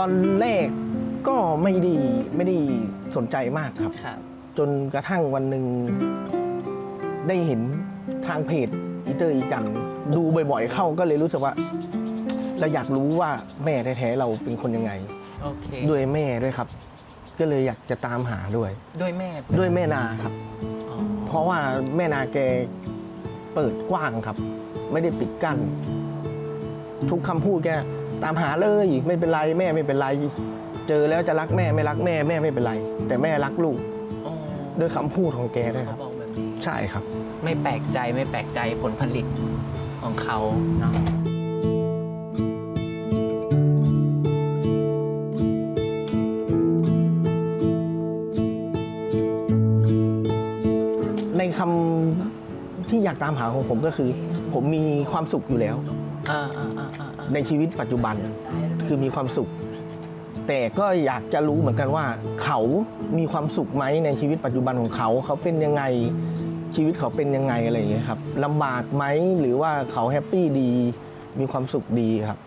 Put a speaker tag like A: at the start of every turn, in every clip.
A: ตอนแรกก็ไม่ได้ไม่ได้สนใจมากครับ
B: ครับ
A: จนกระทั่งวันหนึ่งได้เห็นทางเพจอีเตอร์อีจันดูบ่อยๆเข้าก็เลยรู้สึกว่า เราอยากรู้ว่าแม่แท้ๆเราเป็นคนยังไง
B: โอเค
A: ด้วยแม่ด้วยครับ ก็เลยอยากจะตามหาด้วย
B: ด้วยแม่
A: ด้วยแม่นาครับ
B: อ๋อ
A: เพราะว่าแม่นาแกเปิดกว้างครับ ไม่ได้ปิดกั้นทุกคำพูดแก ตามหาเลยไม่เป็นไรแม่ไม่เป็นไร เจอแล้วจะรักแม่ไม่รักแม่แม่ไม่เป็นไร แต่แม่รักลูก
B: อ๋อ
A: ด้วยคำพูดของแกด้วยค
B: เขา
A: รับ
B: บอกแบบนี้
A: ใช่ครับ
B: ไม่แปลกใจไม่แปลกใจผลผลิตของเขาเนาะ
A: ในคำที่อยากตามหาของผมก็คือ ผมมีความสุขอยู่แล้ว
B: อ่าอ่าอ่าอ่าอ่า
A: ในชีวิตปัจจุบันคือมีความสุข แต่ก็อยากจะรู้เหมือนกันว่า เขามีความสุขไหมในชีวิตปัจจุบันของเขา เขาเป็นยังไงชีวิตเขาเป็นยังไงอะไรอย่างเงี้ยครับลำบากไหมหรือว่าเขาแฮปปี้ดี มีความสุขดีครับ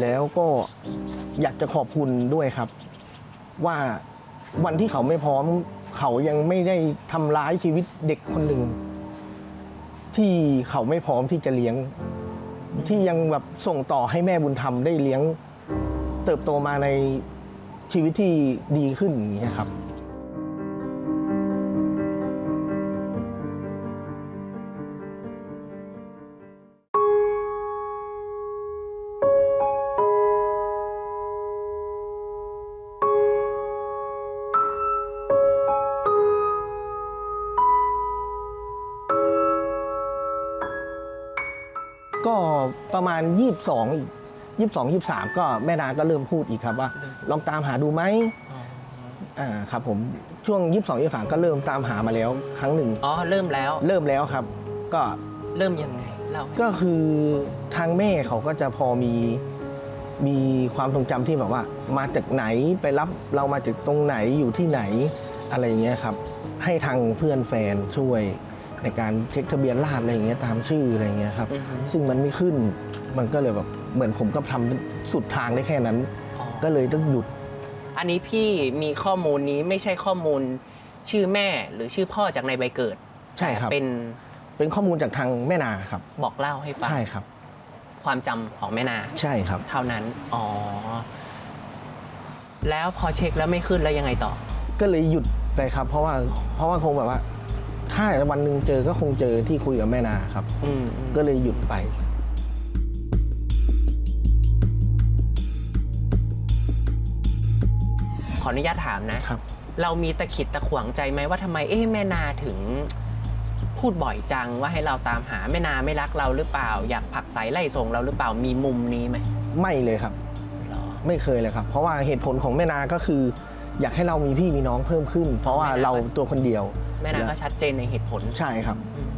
A: แล้วก็อยากจะขอบคุณด้วยครับ ว่าวันที่เขาไม่พร้อม เขายังไม่ได้ทำร้ายชีวิตเด็กคนหนึ่งที่เขาไม่พร้อมที่จะเลี้ยง ที่ยังแบบส่งต่อให้แม่บุญธรรมได้เลี้ยงเติบโตมาในชีวิตที่ดีขึ้นอย่างเงี้ครับ ก็ ประมาณ 22 22 23 ก็แม่นาก็เริ่มพูดอีกครับว่า ลองตามหาดูไหม
B: อ๋อ
A: อ่าครับผมช่วง 22 23 ก็เริ่มตามหามาแล้วครั้งหนึ่ง
B: อ๋อเริ่มแล้ว
A: เริ่มแล้วครับ ก็
B: เริ่มยังไงเล่าให้
A: ก็คือทางแม่เขาก็จะพอมีมีความทรงจำที่แบบว่า มาจากไหนไปรับเรามาจากตรงไหนอยู่ที่ไหนอะไรอย่างเงี้ยครับ ให้ทางเพื่อนแฟนช่วย ในการเช็คทะเบียนราษฎร์อะไรอย่างเงี้ยตามชื่ออะไรอย่างเงี้ยครับ
B: อือฮึ
A: ซึ่งมันไม่ขึ้นมันก็เลยแบบเหมือนผมก็ทำสุดทางได้แค่นั้น
B: อ๋อ
A: ก็เลยต้องหยุด
B: อันนี้พี่มีข้อมูลนี้ไม่ใช่ข้อมูลชื่อแม่หรือชื่อพ่อจากในใบเกิด
A: ใช่ครับ
B: แต่เป็น
A: เป็นข้อมูลจากทางแม่นาครับ
B: บอกเล่าให้ฟัง
A: ใช่ครับ
B: ความจำของแม่นา
A: ใช่ครับ
B: เท่านั้น อ๋อ แล้วพอเช็คแล้วไม่ขึ้นแล้วยังไงต่อ
A: ก็เลยหยุดไปครับ เพราะว่าเพราะว่าคงแบบว่า ถ้าวันหนึ่งเจอก็คงเจอที่คุยกับแม่นาครับ
B: อืมอืม
A: ก็เลยหยุดไป
B: ขออนุญาตถามนะ
A: ครับ
B: เรามีตะขิดตะขวงใจไหมว่าทำไมเอ๊ะแม่นาถึง พูดบ่อยจังว่าให้เราตามหาแม่นาไม่รักเราหรือเปล่า อยากผลักไสไล่ส่งเราหรือเปล่ามีมุมนี้ไหม
A: ไม่เลยครับ
B: หรอ
A: ไม่เคยเลยครับ เพราะว่าเหตุผลของแม่นาก็คือ อยากให้เรามีพี่มีน้องเพิ่มขึ้น เพราะว่าเราตัวคนเดียว
B: แม่นาก็ชัดเจนในเหตุผล
A: ใช่ครับ
B: อืม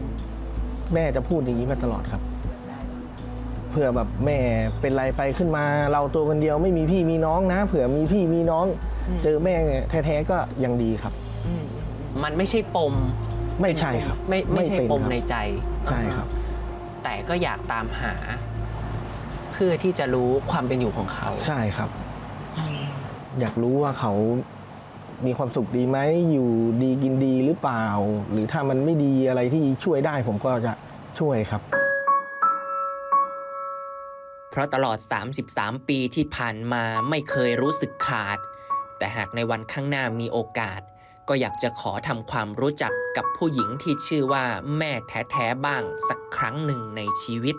A: แม่จะพูดอย่างนี้มาตลอดครับเผื่อแบบแม่เป็นไรไปขึ้นมา เราตัวคนเดียวไม่มีพี่มีน้องนะ เผื่อมีพี่มีน้อง เจอแม่แท้ๆก็ยังดีครับ
B: อืมมันไม่ใช่ปม
A: ไม่ใช่ครับ
B: ไม่ไม่ใช่
A: เป็น
B: ปม
A: ครับ
B: ในใจ
A: ใช่ครับ
B: แต่ก็อยากตามหา เพื่อที่จะรู้ความเป็นอยู่ของเขา
A: ใช่ครับ อยากรู้ว่าเขามีความสุขดีไหมอยู่ดีกินดีหรือเปล่า หรือถ้ามันไม่ดีอะไรที่ช่วยได้ผมก็จะช่วยครับ
C: เพราะตลอด 33 ปีที่ผ่านมาไม่เคยรู้สึกขาด แต่หากในวันข้างหน้ามีโอกาส ก็อยากจะขอทำความรู้จักกับผู้หญิงที่ชื่อว่าแม่แท้ๆบ้างสักครั้งหนึ่งในชีวิต